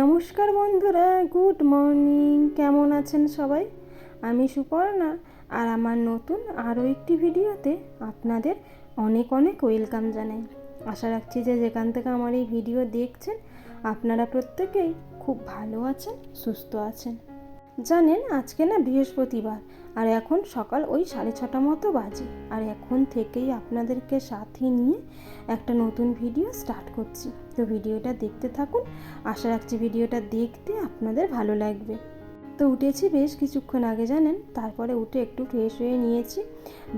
নমস্কার বন্ধুরা, good morning. কেমন আছেন সবাই? আমি সুপর্ণা আর আমার নতুন আরও একটি ভিডিওতে আপনাদের অনেক অনেক ওয়েলকাম জানাই। আশা রাখছি যে যেখান থেকে আমার এই ভিডিও দেখছেন, আপনারা প্রত্যেকেই খুব ভালো আছেন, সুস্থ আছেন। জানেন, আজকে না বৃহস্পতিবার, আর এখন সকাল ওই সাড়ে ছটা মতো বাজে। আর এখন থেকেই আপনাদেরকে সাথে নিয়ে একটা নতুন ভিডিও স্টার্ট করছি। তো ভিডিওটা দেখতে থাকুন। আশা রাখছি ভিডিওটা দেখতে আপনাদের ভালো লাগবে। তো উঠেছি বেশ কিছুক্ষণ আগে, জানেন? তারপরে উঠে একটু ফ্রেশ হয়ে নিয়েছি।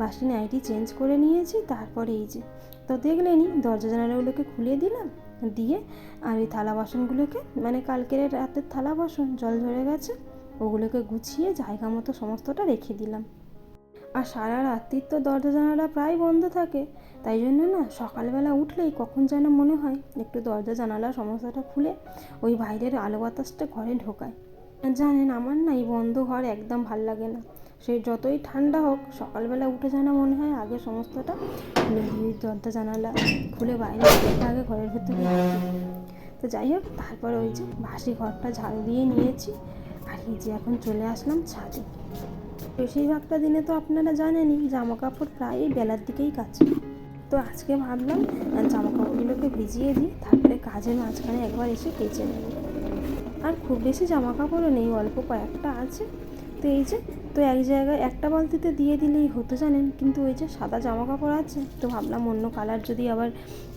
বাসি নাইটি চেঞ্জ করে নিয়েছি, তারপরে এই যে। তো দেখলেনি দরজা জানালাগুলোকে খুলে দিলাম, দিয়ে আর ওই থালা বাসনগুলোকে মানে কালকের রাতের থালা বাসন, জল ঝরে গেছে। ওগুলোকে গুছিয়ে জায়গা মতো সমস্তটা রেখে দিলাম। আর সারা রাত্রির তো দরজা জানালা প্রায় বন্ধ থাকে, তাই জন্য না সকালবেলা উঠলেই কখন যেন মনে হয় একটু দরজা জানালা সমস্যাটা খুলে ওই বাইরের আলো বাতাসটা ঘরে ঢোকায়। জানেন আমার না এই বন্ধ ঘর একদম ভালো লাগে না। সে যতই ঠান্ডা হোক, সকালবেলা উঠে যেন মনে হয় আগে সমস্তটা দরজা জানালা খুলে বাইরে আগে ঘরের ভেতরে তো যাই হোক, তারপর ওই যে বাসি ঘরটা ঝাড়ু দিয়ে নিয়েছি। এই যে এখন চলে আসলাম ছাদে। বেশিরভাগটা দিনে তো আপনারা জানেনই জামা কাপড় প্রায়ই বেলার দিকেই কাছে তো আজকে ভাবলাম জামা কাপড়গুলোকে ভিজিয়ে দিই, তারপরে কাজের মাঝখানে একবার এসে কেচে নেব। আর খুব বেশি জামা কাপড়ও নেই, অল্প কয়েকটা আছে। তো এই যে, তো এক জায়গায় একটা বালতিতে দিয়ে দিলেই হতো জানেন, কিন্তু ওই যে সাদা জামা কাপড় আছে, তো ভাবলাম অন্য কালার যদি আবার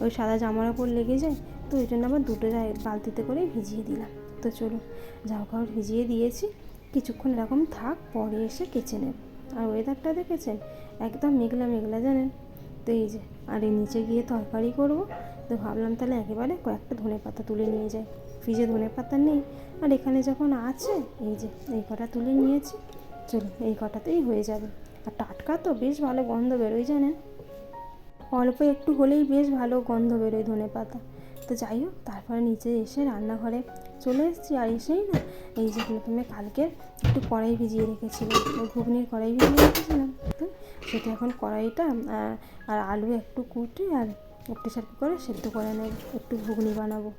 ওই সাদা জামার ওপর লেগে যায়, তো ওই জন্য আবার দুটো বালতিতে করে ভিজিয়ে দিলাম। তো চলো, জামা কাপড় ভিজিয়ে দিয়েছি। কিছুক্ষণ এরকম থাক, পরে এসে কেচে নেব। আর ওয়েদারটা দেখেছেন? একদম মেঘলা মেঘলা, জানেন? তো এই যে, আর এই নিচে গিয়ে তরকারি করব। তো ভাবলাম তাহলে একেবারে কয়েকটা ধনে পাতা তুলে নিয়ে যাই। ফ্রিজে ধনে পাতা নেই। আর এখানে যখন আছে, এই যে, এই কটা তুলে নিয়েছি। চলো, এই কটাতেই হয়ে যাবে। আর টাটকা তো বেশ ভালো গন্ধ বেরোয়, জানেন? অল্প একটু হলেই বেশ ভালো গন্ধ বেরোয় ধনে পাতা। তো যাই হোক, তারপরে নিচে এসে রান্নাঘরে চলে এসেছি আর এসেই না এই যে প্রথমে কালকে একটু কড়াই ভিজিয়ে রেখেছিলাম। ঘুগনির কড়াই ভিজিয়ে রেখেছিলাম তো সেটা এখন কড়াইটা আর আলু একটু কুটে আর প্রেশার কুকারে সেদ্ধ করে নেব। একটু ঘুগনি বানাবো।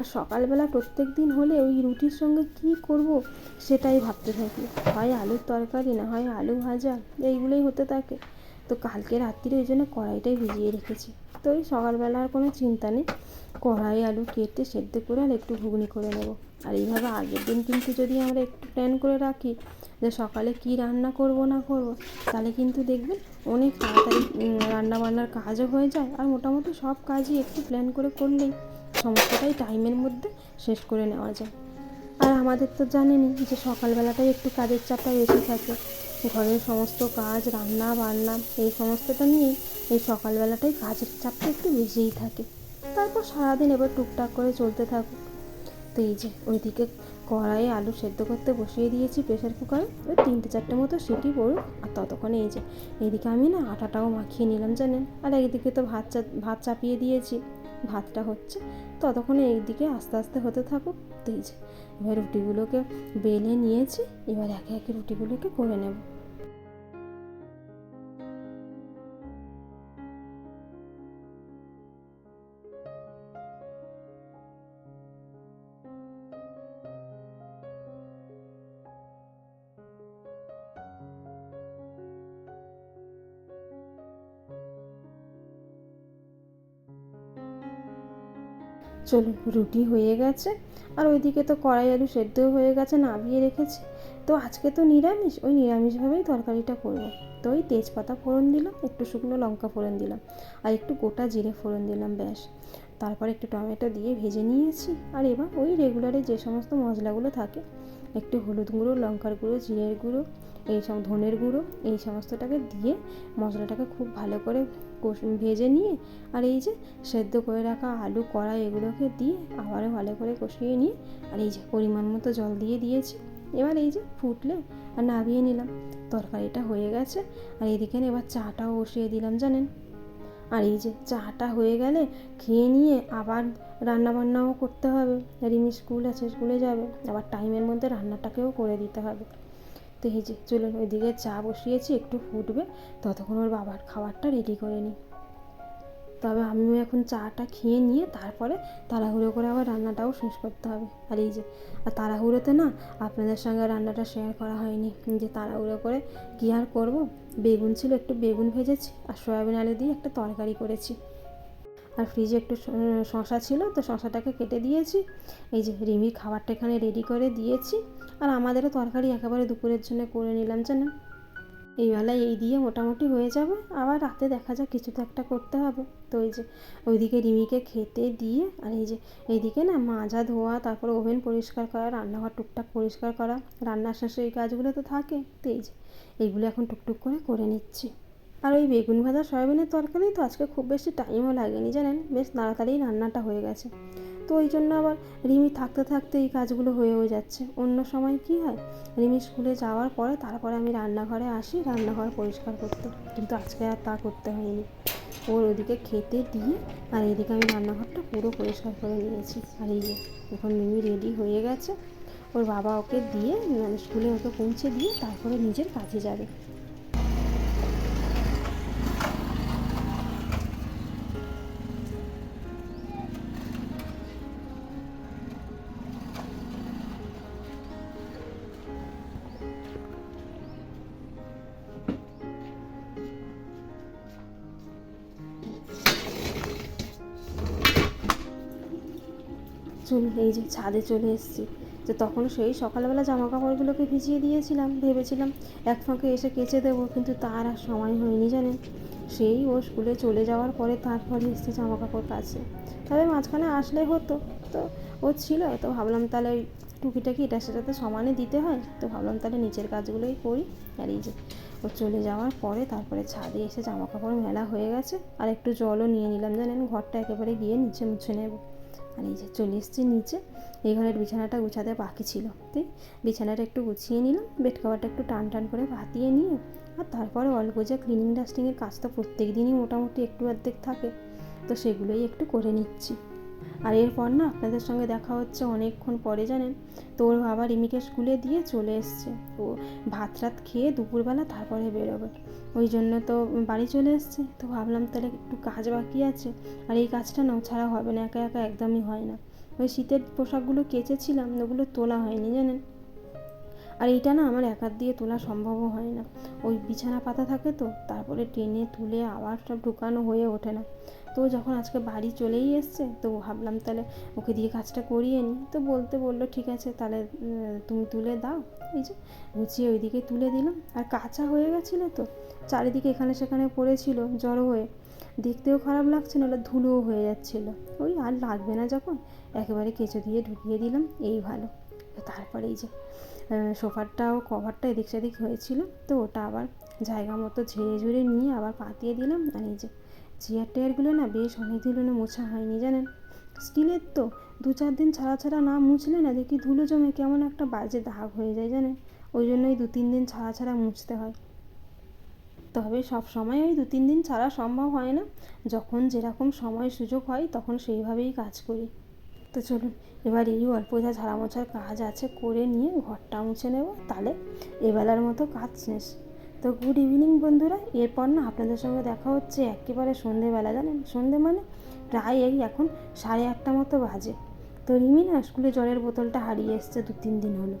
আর সকালবেলা প্রত্যেক দিন হলে ওই রুটির সঙ্গে কি করব সেটাই ভাবতে থাকি। হয় আলুর তরকারি না হয় আলু ভাজা, এইগুলোই হতে থাকে। তো কালকে রাত্রিরে ওই জন্য কড়াইটাই ভিজিয়ে রেখেছি। তো ওই সকালবেলা আর কোনো চিন্তা নেই। কড়াই আলু কেটে সেদ্ধ করে আর একটু ঘুগনি করে নেব। আর এইভাবে আগের দিন কিন্তু যদি আমরা একটু প্ল্যান করে রাখি যে সকালে কি রান্না করব না করব তাহলে কিন্তু দেখবেন অনেক তাড়াতাড়ি উম, রান্না বান্নার কাজও হয়ে যায়। আর মোটামুটি সব কাজই একটু প্ল্যান করে করলেই সমস্তটাই টাইমের মধ্যে শেষ করে নেওয়া যায়। আর আমাদের তো জানেনই যে সকালবেলাটাই একটু কাজের চাপটা বেশি থাকে। ঘরের সমস্ত কাজ, রান্না, বান্না, এই সমস্তটা নিয়েই এই সকালবেলাটাই কাজের চাপটা একটু বেশিই থাকে। তারপর সারাদিন এবার টুকটাক করে চলতে থাকুক। তো এই যে, ওইদিকে কড়াইয়ে আলু সেদ্ধ করতে বসিয়ে দিয়েছি প্রেশার কুকারে। ওই তিনটে চারটে মতো সিটি পড়ুক, আর ততক্ষণে এই যে, এইদিকে আমি না আটাটাও মাখিয়ে নিলাম জানেন? আর একদিকে তো ভাত চা, ভাত চাপিয়ে দিয়েছি। ভাতটা হচ্ছে, ততক্ষণে এইদিকে আস্তে আস্তে হতে থাকুক। তো এই যে, এবার রুটিগুলোকে বেলে নিয়েছি, এবার একে একে রুটিগুলোকে করে নেব। চলুন রুটি হয়ে গেছে। আর ওইদিকে তো কড়াই আলু সেদ্ধ হয়ে গেছে, নামিয়ে রেখেছি। তো আজকে তো নিরামিষ, ওই নিরামিষভাবেই তরকারিটা করব। তো ওই তেজপাতা ফোড়ন দিলাম, একটু শুকনো লঙ্কা ফোড়ন দিলাম, আর একটু গোটা জিরে ফোড়ন দিলাম, ব্যাস। তারপর একটু টমেটো দিয়ে ভেজে নিয়েছি, আর এবার ওই রেগুলারে যে সমস্ত মশলাগুলো থাকে, একটু হলুদ গুঁড়ো, লঙ্কার গুঁড়ো, জিরের গুঁড়ো এই সব ধনের গুঁড়ো, এই সমস্তটাকে দিয়ে মশলাটাকে খুব ভালো করে ভেজে নিয়ে আর এই যে সেদ্ধ করে রাখা আলু কড়াই এগুলোকে দিয়ে আবারও ভালো করে কষিয়ে নিয়ে আর এই যে পরিমাণ মতো জল দিয়ে দিয়েছি। এবার এই যে ফুটলে আর নামিয়ে নিলাম। তরকারিটা হয়ে গেছে আর এদিকে এবার চাটাও বসিয়ে দিলাম, জানেন? আর এই যে চাটা হয়ে গেলে খেয়ে নিয়ে আবার রান্না বান্নাও করতে হবে। রিমি স্কুল আছে, স্কুলে যাবে। আবার টাইমের মধ্যে রান্নাটাকেও করে দিতে হবে। তো এই যে চলুন, ওইদিকে চা বসিয়েছি, একটু ফুটবে। ততক্ষণ ওর বাবার খাবারটা রেডি করে নিই। তবে আমিও এখন চাটা খেয়ে নিয়ে তারপরে তাড়াহুড়ো করে আবার রান্নাটাও শেষ করতে হবে। আর এই যে, আর তাড়াহুড়োতে না আপনাদের সঙ্গে রান্নাটা শেয়ার করা হয়নি। যে তাড়াহুড়ো করে কী আর করব? বেগুন ছিল, একটু বেগুন ভেজেছি আর সয়াবিন আলু দিয়ে একটা তরকারি করেছি। আর ফ্রিজে একটু শশা ছিল, তো শশাটাকে কেটে দিয়েছি। এই যে রিমির খাবারটা এখানে রেডি করে দিয়েছি। আর আমাদেরও তরকারি একেবারে দুপুরের জন্য করে নিলাম জানেন এই বেলায় এই দিয়ে মোটামুটি হয়ে যাবে। আবার রাতে দেখা যাক, কিছু তো একটা করতে হবে। তো এই যে, ওইদিকে রিমিকে খেতে দিয়ে, আর এই যে, এইদিকে না মাজা, ধোয়া, তারপর ওভেন পরিষ্কার করা, রান্নাঘর টুকটাক পরিষ্কার করা, রান্নার শেষে এই কাজগুলো তো থাকে। তো এই যে, এইগুলো এখন টুকটুক করে করে নিচ্ছি। আর ওই বেগুন ভাজা সয়াবিনের তরকারি তো আজকে খুব বেশি টাইমও লাগেনি, জানেন? বেশ তাড়াতাড়ি রান্নাটা হয়ে গেছে। তো ওই জন্য আবার রিমি থাকতে থাকতে এই কাজগুলো হয়েও যাচ্ছে। অন্য সময় কি হয়? রিমি স্কুলে যাওয়ার পরে তারপরে আমি রান্নাঘরে আসি, রান্নাঘর পরিষ্কার করতে। কিন্তু আজকে আর তা করতে হয়নি। ওর ওদিকে খেতে দিয়ে আর এদিকে আমি রান্নাঘরটা পুরো পরিষ্কার করে নিয়েছি। আর এই যে, এখন রিমি রেডি হয়ে গেছে। ওর বাবা ওকে দিয়ে মানে স্কুলে ওকে পৌঁছে দিয়ে তারপরে নিজের কাজে যাবে। চলুন এই যে ছাদে চলে এসেছি। যে তখন সেই সকালবেলা জামা কাপড়গুলোকে ভিজিয়ে দিয়েছিলাম। ভেবেছিলাম এক ফাঁকে এসে কেচে দেবো, কিন্তু তার আর সময় হয়নি জানেন। সেই ও স্কুলে চলে যাওয়ার পরে তারপরে এসছে জামা কাপড় কাছে তবে মাঝখানে আসলে হতো। তো ও ছিল, তো ভাবলাম তাহলে ওই টুকিটাকি এটা সেটাতে সমানে দিতে হয়। তো ভাবলাম তাহলে নিচের কাজগুলোই করি। আর এই যে ও চলে যাওয়ার পরে তারপরে ছাদে এসে জামা কাপড় মেলা হয়ে গেছে। আর একটু জলও নিয়ে নিলাম জানেন, ঘরটা একেবারে গিয়ে নিচে মুছে নেব। আর এই যে চলে এসেছি নিচে, এই ঘরের বিছানাটা গুছাতে বাকি ছিল। তাই বিছানাটা একটু গুছিয়ে নিলাম বেড কভারটা একটু টান টান করে পাতিয়ে নিয়ে, আর তারপরে অল্প যা ক্লিনিং ডাস্টিংয়ের কাজ তো প্রত্যেক দিনই মোটামুটি একটু অর্ধেক থাকে, তো সেগুলোই একটু করে নিচ্ছি। আর এরপর না আপনাদের সঙ্গে দেখা হচ্ছে অনেকক্ষণ পরে, জানেন? তো ওর বাবা রিমিকে স্কুলে দিয়ে চলে এসছে। ও ভাত রাত খেয়ে দুপুরবেলা তারপরে বেরোবে। ওই জন্য তো বাড়ি চলে এসছে। তো ভাবলাম তাহলে একটু কাজ বাকি আছে। আর এই কাজটা না ছাড়া হবে না, একা একা একদমই হয় না। ওই শীতের পোশাকগুলো কেচেছিলাম, ওগুলো তোলা হয়নি, জানেন? আর এইটা না আমার একার দিয়ে তোলা সম্ভবও হয় না। ওই বিছানা পাতা থাকে তো, তারপরে টেনে তুলে আবার সব ঢুকানো হয়ে ওঠে না। তো যখন আজকে বাড়ি চলেই এসছে, তো ভাবলাম তাহলে ওকে দিয়ে কাজটা করিয়ে নিই। তো বলতে বলল, ঠিক আছে, তাহলে তুমি তুলে দাও। এই যে গুছিয়ে ওইদিকে তুলে দিলাম। আর কাঁচা হয়ে গেছিল তো, চারিদিকে এখানে সেখানে পড়েছিল, জড়ো হয়ে। দেখতেও খারাপ লাগছে না, ওটা ধুলোও হয়ে যাচ্ছিল। ওই আর লাগবে না যখন, একেবারে কেঁচো দিয়ে ঢুকিয়ে দিলাম, এই ভালো। তারপরে এই যে সোফারটাও কভারটা এদিক সেদিক হয়েছিল, তো ওটা আবার জায়গা মতো ঝেড়ে ঝুড়ে নিয়ে আবার পাতিয়ে দিলাম। আর এই যে চেয়ার টেয়ারগুলো না বেশ অনেক হলো মোছা হয়নি জানেন? স্টিলের তো দু চার দিন ছাড়া ছাড়া না মুছলে না দেখি ধুলো জমে কেমন একটা বাজে দাগ হয়ে যায় জানেন? ওই জন্যই দু তিন দিন ছাড়া ছাড়া মুছতে হয়। তবে সব সময় ওই দু তিন দিন ছাড়া সম্ভব হয় না। যখন যেরকম সময় সুযোগ হয় তখন সেইভাবেই কাজ করি। তো চলুন, এবার এই অল্প যা ঝাড়া মোছার কাজ আছে করে নিয়ে ঘরটা মুছে নেব। তাহলে এবেলার মতো কাজ শেষ। তো গুড ইভিনিং বন্ধুরা, এরপর না আপনাদের সঙ্গে দেখা হচ্ছে একেবারে সন্ধেবেলা, জানেন? সন্ধে মানে প্রায় এই এখন সাড়ে আটটা মতো বাজে। তো রিমি না স্কুলে জলের বোতলটা হারিয়ে এসছে দু তিন দিন হলো।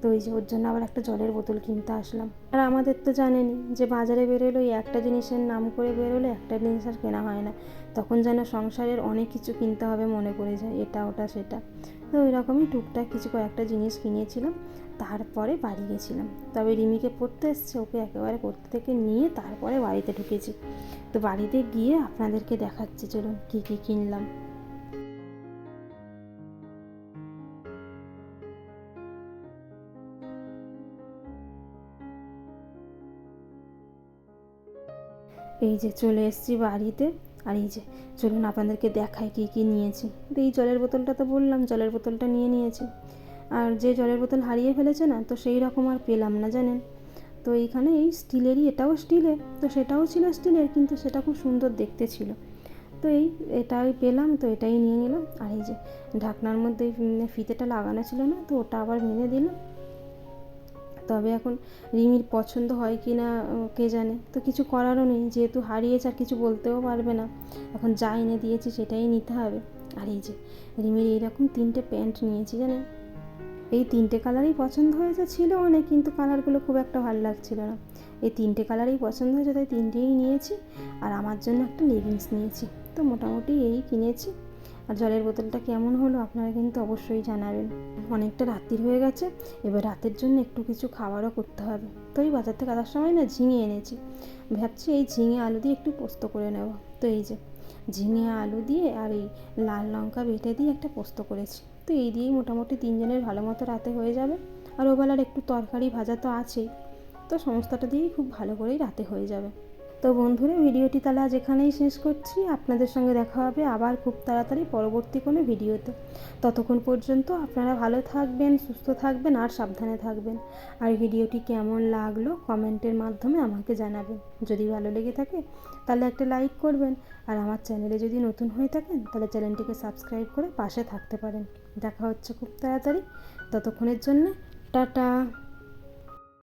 তো ওই যে ওর জন্য আবার একটা জলের বোতল কিনতে আসলাম। আর আমাদের তো জানেনই যে বাজারে বেরোলো ওই একটা জিনিসের নাম করে বেরোলে একটা জিনিস আর কেনা হয় না। তখন যেন সংসারের অনেক কিছু কিনতে হবে মনে পড়ে যায়, এটা, ওটা, সেটা। তো ওই রকমই টুকটাক কিছু কয়েকটা জিনিস কিনেছিলাম। তারপরে বাড়ি গেছিলাম। তবে রিমিকে পড়তে এসছে, ওকে একেবারে পড়তে থেকে নিয়ে তারপরে বাড়িতে ঢুকেছি। তো বাড়িতে গিয়ে আপনাদেরকে দেখাচ্ছি, চলুন কী কী কিনলাম। এই যে চলে এসেছি বাড়িতে। আর এই যে, চলুন আপনাদেরকে দেখায় কী কী নিয়েছি। এই জলের বোতলটা তো বললাম, জলের বোতলটা নিয়ে নিয়েছি। আর যে জলের বোতল হারিয়ে ফেলেছে না, তো সেই রকম আর পেলাম না, জানেন? তো এইখানে এই স্টিলেরই, এটাও স্টিলের তো সেটাও ছিল স্টিলের, কিন্তু সেটা খুব সুন্দর দেখতে ছিল। তো এই, এটাই পেলাম, তো এটাই নিয়ে নিলাম। আর এই যে ঢাকনার মধ্যে ফিতেটা লাগানো ছিল না, তো ওটা আবার ভেঙে দিলাম। তবে এখন রিমির পছন্দ হয় কি না কে জানে? তো কিছু করারও নেই, যেহেতু হারিয়েছে আর কিছু বলতেও পারবে না। এখন যা এনে দিয়েছি সেটাই নিতে হবে। আর এই যে রিমির এইরকম তিনটে প্যান্ট নিয়েছি, জানেন? এই তিনটে কালারই পছন্দ হয়েছে ছিল অনেক কিন্তু কালারগুলো খুব একটা ভালো লাগছিল না। এই তিনটে কালারই পছন্দ হয়েছে, তাই তিনটেই নিয়েছি। আর আমার জন্য একটা লেগিংস নিয়েছি। তো মোটামুটি এই কিনেছি। আর জলের বোতলটা কেমন হলো আপনারা কিন্তু অবশ্যই জানাবেন। অনেকটা রাত্রির হয়ে গেছে, এবার রাতের জন্য একটু কিছু খাবারও করতে হবে। তো এই বাজার থেকে আসার সময় না ঝিঙে এনেছি। ভাবছি এই ঝিঙে আলু দিয়ে একটু পোস্ত করে নেব। তো এই যে ঝিঙে আলু দিয়ে আর এই লাল লঙ্কা বেটে দিয়ে একটা পোস্ত করেছি। তো এই দিয়েই মোটামুটি তিনজনের ভালো মতো রাতে হয়ে যাবে। আর ওবেলার একটু তরকারি ভাজা তো আছেই। তো সমস্তটা দিয়েই খুব ভালো করেই রাতে হয়ে যাবে। তো বন্ধুরা, ভিডিওটি তাহলে আজ এখানেই শেষ করছি। আপনাদের সঙ্গে দেখা হবে আবার খুব তাড়াতাড়ি পরবর্তী কোনো ভিডিওতে। ততক্ষণ পর্যন্ত আপনারা ভালো থাকবেন, সুস্থ থাকবেন আর সাবধানে থাকবেন। আর ভিডিওটি কেমন লাগল কমেন্টের মাধ্যমে আমাকে জানাবেন। যদি ভালো লেগে থাকে, তাহলে একটা লাইক করবেন। আর আমার চ্যানেলে যদি নতুন হয়ে থাকেন, তাহলে চ্যানেলটিকে সাবস্ক্রাইব করে পাশে থাকতে পারেন। দেখা হচ্ছে খুব তাড়াতাড়ি। ততক্ষণের জন্য টাটা।